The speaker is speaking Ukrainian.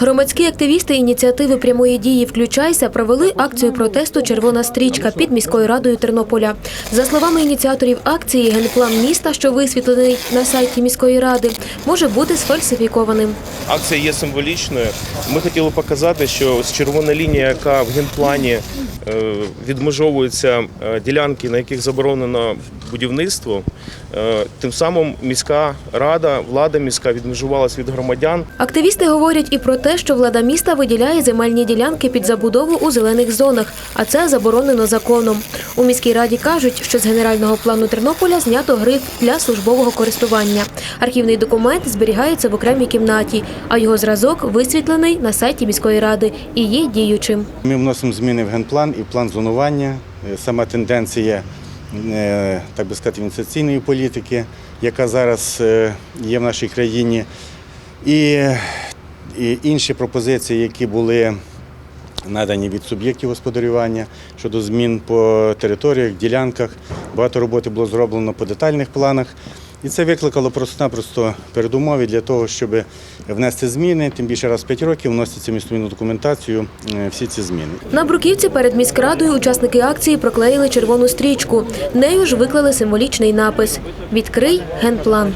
Громадські активісти ініціативи прямої дії Включайся провели акцію протесту Червона стрічка під міською радою Тернополя. За словами ініціаторів акції, генплан міста, що висвітлений на сайті міської ради, може бути сфальсифікованим. Акція є символічною. Ми хотіли показати, що червона лінія, яка в генплані е, відмежовується е, ділянки, на яких заборонено будівництво, е, тим самим міська рада, влада міська відмежувалась від громадян. Активісти говорять і про те, що влада міста виділяє земельні ділянки під забудову у зелених зонах, а це заборонено законом. У міській раді кажуть, що з генерального плану Тернополя знято гриф для службового користування. Архівний документ зберігається в окремій кімнаті, а його зразок висвітлений на сайті міської ради і є діючим. Ми вносимо зміни в генплан і в план зонування. Е, Сама тенденція, е, так би сказати, інвестиційної політики, яка зараз е, є в нашій країні. І, і інші пропозиції, які були надані від суб'єктів господарювання щодо змін по територіях, ділянках. Багато роботи було зроблено по детальних планах. І це викликало просто-напросто передумови для того, щоб внести зміни, тим більше раз 5 років вноситься в документацію е, всі ці зміни. На бруківці перед міськрадою учасники акції проклеїли червону стрічку. Нею ж виклали символічний напис Відкрий генплан.